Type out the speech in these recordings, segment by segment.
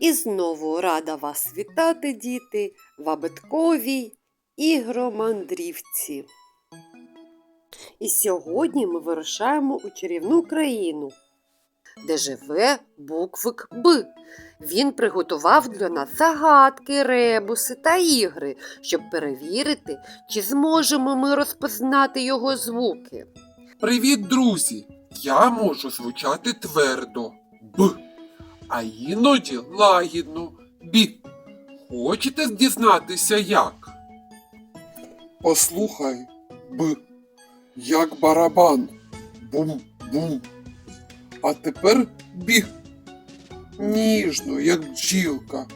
І знову рада вас вітати, діти, в абитковій ігромандрівці. І сьогодні ми вирушаємо у чарівну країну, де живе буквик Б. Він приготував для нас загадки, ребуси та ігри, щоб перевірити, чи зможемо ми розпознати його звуки. Привіт, друзі! Я можу звучати твердо Б, а іноді лагідно Бі. Хочете дізнатися як? Послухай Б, як барабан. Бум-бум. А тепер бі. Ніжно, як бджілка.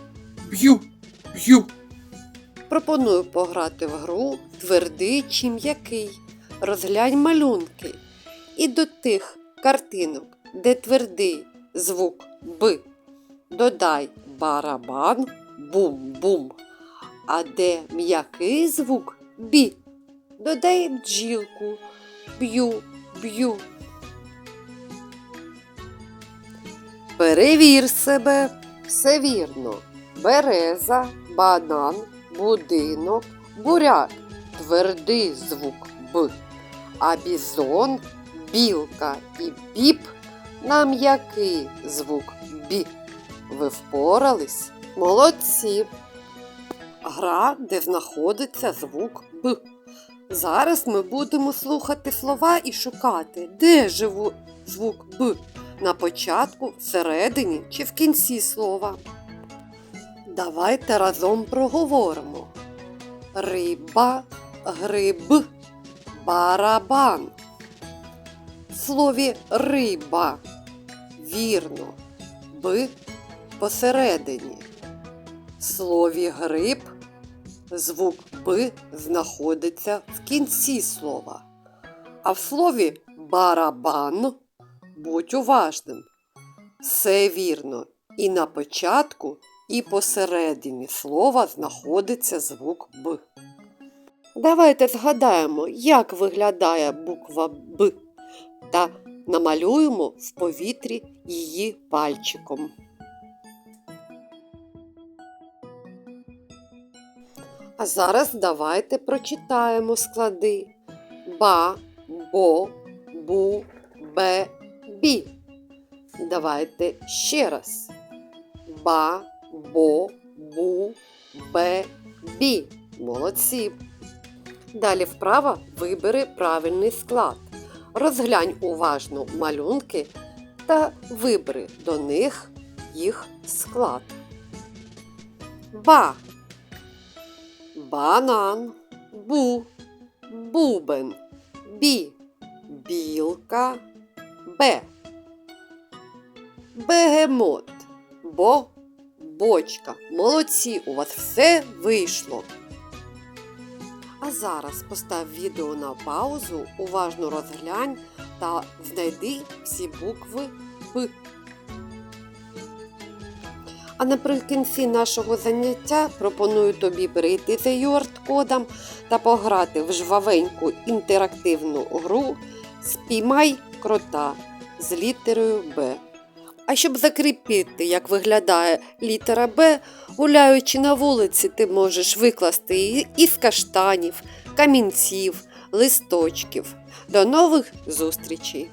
Б'ю, б'ю. Пропоную пограти в гру твердий чи м'який. Розглянь малюнки. І до тих картинок, де твердий звук Б, додай барабан бум-бум. А де м'який звук Бі, додай бджілку б'ю, б'ю. Перевір себе. Все вірно. Береза, банан, будинок, буряк. Твердий звук Б. А бізон, білка і біп на м'який звук Бі. Ви впорались? Молодці. Гра, де знаходиться звук Б. Зараз ми будемо слухати слова і шукати, де живу звук Б. На початку, всередині чи в кінці слова. Давайте разом проговоримо. Риба, гриб, барабан. В слові риба. Вірно. Б посередині. В слові гриб звук Б знаходиться в кінці слова. А в слові барабан будь уважним. Все вірно. І на початку, і посередині слова знаходиться звук Б. Давайте згадаємо, як виглядає буква Б намалюємо в повітрі її пальчиком. А зараз давайте прочитаємо склади ба, бо, бу, бе, бі. Давайте ще раз. Ба, бо, бу, бе, бі. Молодці. Далі вправо вибери правильний склад. Розглянь уважно малюнки та вибери до них їх склад. Ба. Банан. Бу. Бубен. Бі. Білка. Б. Бегемот. Бо. Бочка. Молодці, у вас все вийшло. А зараз постав відео на паузу, уважно розглянь та знайди всі букви Б. А наприкінці нашого заняття пропоную тобі перейти за UART-кодом та пограти в жвавеньку інтерактивну гру Спіймай крота з літерою Б. А щоб закріпити, як виглядає літера Б, гуляючи на вулиці, ти можеш викласти її із каштанів, камінців, листочків. До нових зустрічей!